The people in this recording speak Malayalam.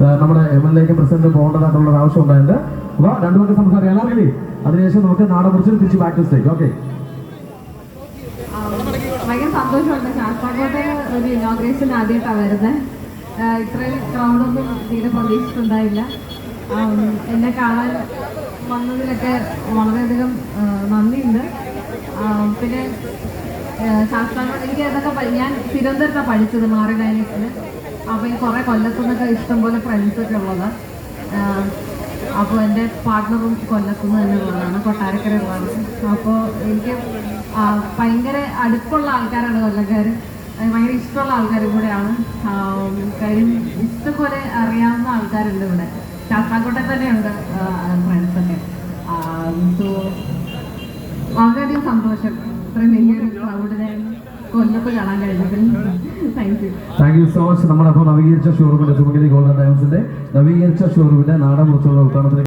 നമ്മുടെ എം എൽ എക്ക് പ്രസിഡന്റ് പോകേണ്ടതായിട്ടുള്ള ഒരു ആവശ്യം ഉണ്ടായിട്ടുണ്ട്. അപ്പൊ രണ്ടുപേർക്ക് സംസാരിക്കാം. എല്ലാവർക്കും അതിനുശേഷം നമുക്ക് നാടൻ കുറിച്ച് തിരിച്ച് ബാക്ക് സ്റ്റേജ് ഓക്കെ ഭയങ്കര സന്തോഷമുണ്ട്. ശാസ്താകോട്ടെ ഒരു ഇനോഗ്രേഷൻ ആദ്യമായിട്ടാണ് വരുന്നത് ഇത്രയും ക്രൗഡൊന്നും തീരെ പ്രതീക്ഷിച്ചിട്ടുണ്ടായില്ല. എന്നെ കാണാൻ വന്നതിലൊക്കെ വളരെയധികം നന്ദിയുണ്ട്. പിന്നെ ശാസ്താകോട്ട് എനിക്ക് അതൊക്കെ ഞാൻ തിരുവനന്തപുരത്താണ് പഠിച്ചത് മാറി ഡൈനിക്സിൽ കുറേ കൊല്ലത്തുനിന്നൊക്കെ ഇഷ്ടംപോലെ ഫ്രണ്ട്സൊക്കെ ഉള്ളതാണ് അപ്പോൾ എന്റെ പാർട്ട്ണറും കൊല്ലത്തുനിന്ന് തന്നെ ഉള്ളതാണ് കൊട്ടാരക്കര ഉള്ളതാണ് അപ്പോൾ എനിക്ക് ഭയങ്കര അടുപ്പുള്ള ആൾക്കാരാണ് കൊല്ലക്കാർ ഭയങ്കര ഇഷ്ടമുള്ള ആൾക്കാരും കൂടെയാണ്. കാര്യം ഇഷ്ടംപോലെ അറിയാവുന്ന ആൾക്കാരുണ്ട് ഇവിടെ. ശാസ്താംകോട്ടെ തന്നെയുണ്ട് ഫ്രണ്ട്സൊക്കെ സോ വളരെയധികം സന്തോഷം. ഇത്രയും വലിയൊരു ക്രൗഡിനെ കൊല്ലത്ത് കാണാൻ കഴിഞ്ഞതിൽ താങ്ക് യു സോ മച്ച് നമ്മുടെ അപ്പോൾ നവീകരിച്ച ഷോറൂമിന്റെ സുമഗിരി ഗോൾഡൻ ഡയമണ്ട്സിന്റെ നവീകരിച്ച ഷോറൂമിന്റെ നാടൻ കുറിച്ചുള്ള ഉദ്ഘാടനത്തിന്